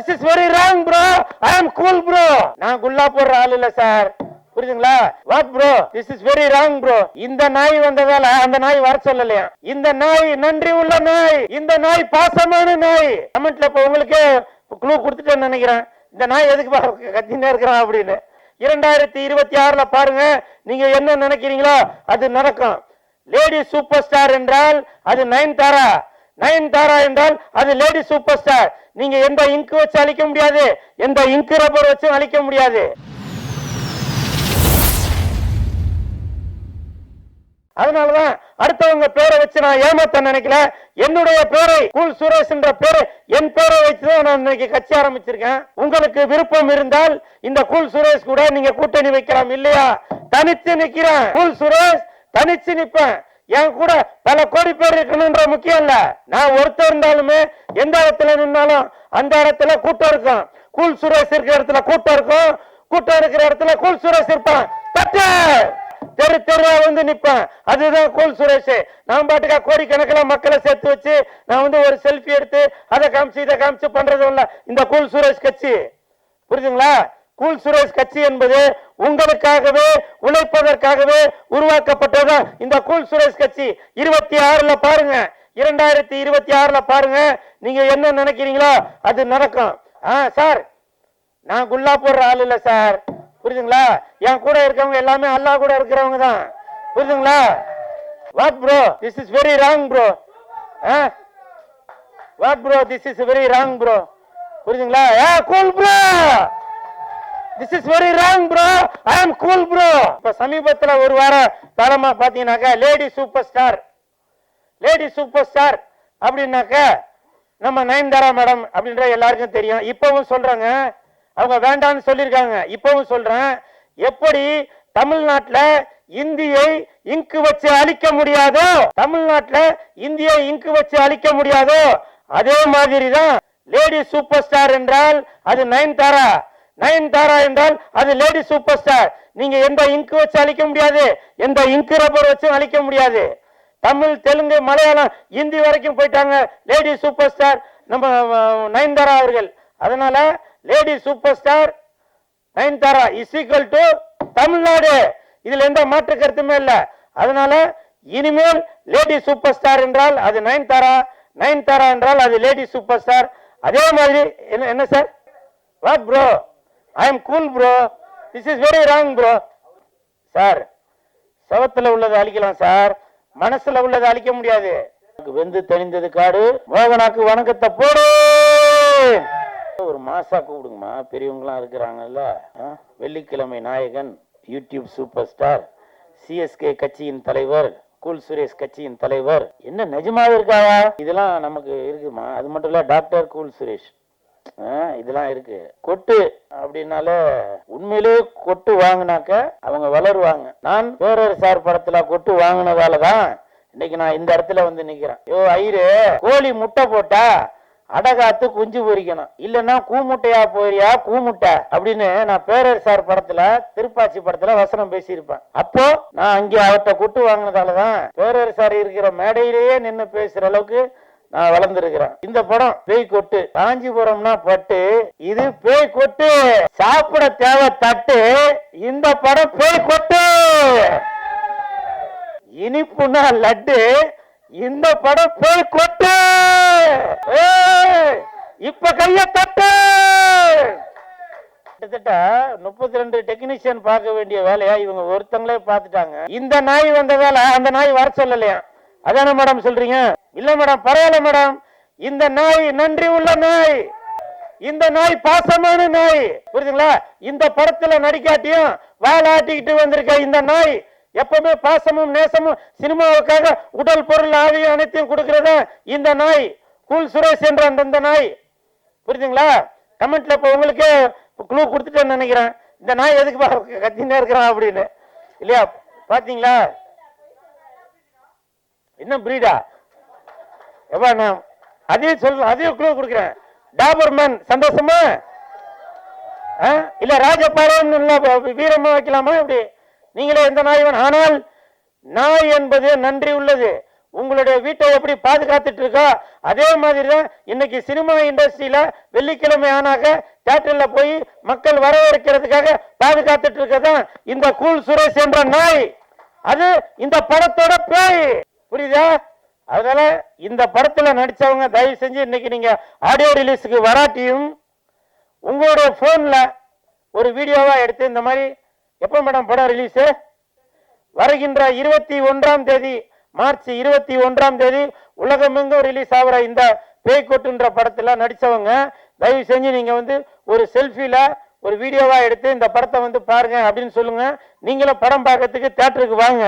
This is very wrong bro I am cool bro நான் குல்லா போடுற ஆள் இல்ல சார் புரியுதுங்களா what bro this is very wrong bro இந்த நாய் வந்ததால அந்த நாய் வர சொல்லலையா? இந்த நாய் நன்றி உள்ள நாய். இந்த நாய் பாசமான நாய். கமெண்ட்ல இப்ப உங்களுக்கு குழு கொடுத்துட்டேன்னு நினைக்கிறேன். இந்த நாய் எதுக்கு பா கத்தினே இருக்கிறான் அப்படின்னு. இரண்டாயிரத்தி இருபத்தி ஆறுல பாருங்க. நீங்க என்ன நினைக்கிறீங்களோ அது நடக்கும். லேடி சூப்பர் ஸ்டார் என்றால் அது நயன் நயன்தாரா என்றால் அது லேடி சூப்பர் ஸ்டார் நீங்க எந்த இங்கு வச்சு அழிக்க முடியாது. எந்த இங்கு ரப்பர் வச்சு அழிக்க முடியாது. அதனாலதான் அடுத்தவங்க பேரை வச்சு நான் ஏமாத்த நினைக்கல. என்னுடைய பேரை கூல் சுரேஷ் என்ற பேரை என் பேரை வச்சுதான் நான் இன்னைக்கு கட்சி ஆரம்பிச்சிருக்கேன். உங்களுக்கு விருப்பம் இருந்தால் இந்த கூல் சுரேஷ் கூட நீங்க கூட்டணி வைக்கலாம் இல்லையா? தனித்து நிக்கிறேன். கூல் சுரேஷ் தனிச்சு நிப்பேன். என் கூட பல கோடி பேர் இருக்கணும்ன்ற முக்கியம் இல்ல. நான் ஒருத்தர் இருந்தாலுமே எந்த இடத்துல நின்னாலும் அந்த இடத்துல கூட்டம் இருக்கும். கூல் சுரேஷ் இருக்கிற இடத்துல கூட்டம் இருக்கும். கூட்டம் இருக்கிற இடத்துல கூல் சுரேஷ் இருப்பான். தட்டு! தெரு தெருவா வந்து நிப்பேன். அதுதான் கூல் சுரேஷ். நான் பாட்டுக்கா கோடிக்கணக்கில் மக்களை சேர்த்து வச்சு நான் வந்து ஒரு செல்ஃபி எடுத்து அதை காமிச்சு இதை காமிச்சு பண்றதும் இல்லை. இந்த கூல் சுரேஷ் கட்சி. புரியுதுங்களா கூல் சுரேஷ் கட்சி என்பது உங்களுக்காகவே உழைப்பதற்காகவே உருவாக்கப்பட்டதுதான் இந்த கூல் சுரேஷ் கட்சி இருபத்தி ஆறுல பாருங்க. இரண்டாயிரத்தி இருபத்தி ஆறுல பாருங்க. நீங்க என்ன நினைக்கிறீங்களோ அது நடக்கும். ஆ சார் நான் குல்லா போடுற ஆள் இல்ல சார். புரியுதுங்களா என் கூட இருக்கவங்க எல்லாமே அல்லாஹ் கூட இருக்கிறவங்க தான். புரியுதுங்களா what bro this is very wrong bro what bro this is very wrong bro புரியுதுங்களா ஏ cool bro this is very wrong bro I am cool bro இப்ப சமீபத்துல ஒரு வாரம் காலமா பாத்தீங்கன்னாக்கா lady super star lady super star அப்படின்னாக்க நம்ம Nayanthara madam அப்படின்ற எல்லாருக்கும் தெரியும். இப்பவும் சொல்றாங்க. அவங்க வேண்டாம்னு சொல்லியிருக்காங்க. இப்பவும் சொல்றேன். எப்படி தமிழ்நாட்டில் இந்தியை இங்கு வச்சு அழிக்க முடியாதோ தமிழ்நாட்டில் இந்தியை இங்கு வச்சு அழிக்க முடியாதோ அதே மாதிரி தான் லேடி சூப்பர் ஸ்டார் என்றால் அது நயன்தாரா? நயன்தாரா என்றால் அது லேடி சூப்பர் ஸ்டார். நீங்க எந்த இங்கு வச்சு அழிக்க முடியாது. எந்த இங்கு ரப்பர் வச்சு அழிக்க முடியாது. தமிழ் தெலுங்கு மலையாளம் இந்தி வரைக்கும் போயிட்டாங்க லேடி சூப்பர் ஸ்டார். நம்ம நயன்தாரா அவர்கள். அதனால lady super star Nayanthara is equal to Tamil Nadu. இதுல எந்த மாற்று கருத்துமே இல்ல. அதனால இனிமேல் லேடி சூப்பர் ஸ்டார் என்றால் அது நயன்தாரா நயன்தாரா என்றால் அது லேடி சூப்பர் ஸ்டார். அதே மாதிரி என்ன என்ன sir? What bro I am cool bro this is very wrong bro sir சவத்துல உள்ளதை அழிக்கலாம் சார் மனசுல உள்ளதை அழிக்க முடியாது. வெந்து தெளிந்தது காடு. மோகனாக்கு வணக்கத்தை போடு. ஒரு மாசா கூப்பிடுங்கம்மா. பெரியவங்களாம் இருக்கிறாங்கல்ல. வெள்ளிக்கிழமை நாயகன் யூடியூப் சூப்பர் ஸ்டார் சிஎஸ்கே கட்சியின் தலைவர் கூல் சுரேஷ் கட்சியின் தலைவர். என்ன நிஜமாவே இருக்காவா? இதெல்லாம் நமக்கு இருக்குமா? அது மட்டும் இல்ல டாக்டர் கூல் சுரேஷ் இதெல்லாம் இருக்கு. கொட்டு அப்படின்னாலே உண்மையிலே கொட்டு வாங்கினாக்க அவங்க வளருவாங்க. நான் பேரரசார் படத்துல கொட்டு வாங்கினதால தான் இன்னைக்கு நான் இந்த இடத்துல வந்து நிக்கிறேன். யோ ஐயரு கோழி முட்டை போட்டா அடகாத்து குஞ்சு பொரிக்கணும் இல்லைன்னா கூமுட்டையா போறியா? கூமுட்டை அப்படின்னு நான் பேரரசார் படத்துல திருப்பாச்சி படத்துல வசனம் பேசியிருப்பேன். அப்போ நான் அங்கே அவர்கிட்ட கொட்டு வாங்கினதாலதான் பேரரசார் இருக்கிற மேடையிலேயே நின்று பேசுற அளவுக்கு நான் வளர்ந்துருக்கிறேன். இந்த படம் பேய் கொட்டு. காஞ்சிபுரம்னா பட்டு. இது பேய் கொட்டு. சாப்பிட தேவை தட்டு. இந்த படம் பேய் கொட்டு. இனிப்புனா லட்டு. இந்த படம் பேய் கொட்டு. இப்ப கைய தட்டு. கிட்டத்தட்ட முப்பத்தி ரெண்டு டெக்னீஷியன் பார்க்க வேண்டிய வேலையா இவங்க ஒருத்தங்களே பார்த்துட்டாங்க. இந்த நாய் வந்த வேலை அந்த நாய் வர சொல்லலையா? அதானே மேடம் சொல்றீங்க? இல்ல மேடம் பரவாயில்ல மேடம். இந்த நாய் நன்றி உள்ள நாய். இந்த நாய் பாசமான நாய். புரியுதுங்களா? இந்த படத்துல நடிக்காட்டியும் வாழாட்டிக்கிட்டு வந்திருக்க இந்த நாய் எப்பவுமே பாசமும் நேசமும் சினிமாவுக்காக உடல் பொருள் ஆவியும் அனைத்தையும் கொடுக்கறத இந்த நாய். கூல் சுரேஷ் என்ற அந்த இந்த நாய். புரியுதுங்களா? கமெண்ட்ல இப்ப உங்களுக்கு க்ளூ கொடுத்துட்டேன்னு நினைக்கிறேன். இந்த நாய் எதுக்கு பா கத்தினே இருக்கிறான் அப்படின்னு. இல்லையா? பாத்தீங்களா? என்ன பிரீடா? எவ்வளோ நான் அதையும் சொல்ல அதையும் க்ளூ கொடுக்குறேன். டாபர்மேன் சந்தோஷமா? ஆ? இல்ல ராஜபாளையம் வீரமா வைக்கலாமா? இப்படி நீங்களே எந்த நாய் வேணும் ஆனால் நாய் என்பது நன்றி உள்ளது. உங்களுடைய வீட்டை எப்படி பாதுகாத்துட்டு இருக்கோ அதே மாதிரி தான் இன்னைக்கு சினிமா இண்டஸ்ட்ரியில வெள்ளிக்கிழமை ஆனாக தியேட்டர்ல போய் மக்கள் வரவேற்கிறதுக்காக பாதுகாத்துட்டு இருக்கதான் இந்த கூல் சுரேஷ் என்ற நாய். அது இந்த படத்தோட பேய். புரியுதா? அதனால இந்த படத்தில் நடித்தவங்க தயவு செஞ்சு இன்னைக்கு நீங்கள் ஆடியோ ரிலீஸுக்கு வராட்டியும் உங்களுடைய ஃபோனில் ஒரு வீடியோவாக எடுத்து இந்த மாதிரி எப்போ மேடம் படம் ரிலீஸு வருகின்ற இருபத்தி ஒன்றாம் தேதி மார்ச் இருபத்தி ஒன்றாம் தேதி உலகமெங்கும் ரிலீஸ் ஆகிற இந்த பேய்கொட்டுன்ற படத்தில் நடித்தவங்க தயவு செஞ்சு நீங்கள் வந்து ஒரு செல்ஃபியில் ஒரு வீடியோவாக எடுத்து இந்த படத்தை வந்து பாருங்கள் அப்படின்னு சொல்லுங்கள் நீங்களும் படம் பார்க்கறதுக்கு தேட்டருக்கு வாங்க.